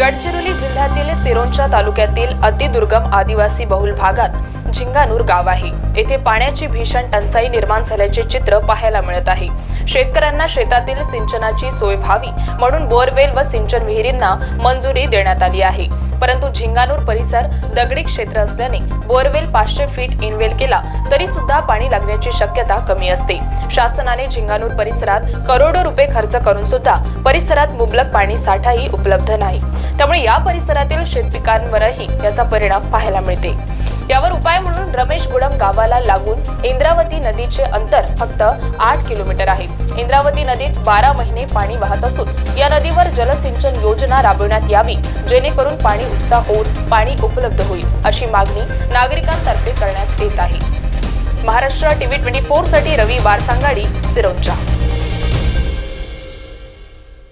गडचिरोली जिल्ह्यातील सिरोंचा तालुक्यातील अतिदुर्गम आदिवासी बहुल भागात झिंगानूर गाव आहे. येथे पाण्याची भीषण टंचाई निर्माण झाल्याचे चित्र पाहायला मिळत आहे. शेतकऱ्यांना शेतातील सिंचनाची सोय व्हावी म्हणून बोरवेल व सिंचन विहिरींना मंजुरी देण्यात आली आहे. परंतु झिंगानूर परिसर दगडी क्षेत्र असल्याने बोरवेल पाचशे फीट इनवेल केला तरी सुद्धा पाणी लागण्याची शक्यता कमी असते. शासनाने झिंगानूर परिसरात करोडो रुपये खर्च करून सुद्धा परिसरात मुबलक पाणी साठाही उपलब्ध नाही. त्यामुळे या परिसरातील शेतपिकांवरही याचा परिणाम पाहायला मिळते. यावर उपाय म्हणून रमेश गुडम गावाला लागून इंद्रावती नदीचे अंतर फक्त आठ किलोमीटर आहे. इंद्रावती नदीत बारा महिने पाणी वाहत असून या नदीवर जलसिंचन योजना राबविण्यात यावी जेणेकरून पाणी उपसा होऊन पाणी उपलब्ध होईल अशी मागणी नागरिकांतर्फे करण्यात महाराष्ट्र टीव्ही ट्वेंटी फोरसाठी रवी बारसांगाडी सिरोंचा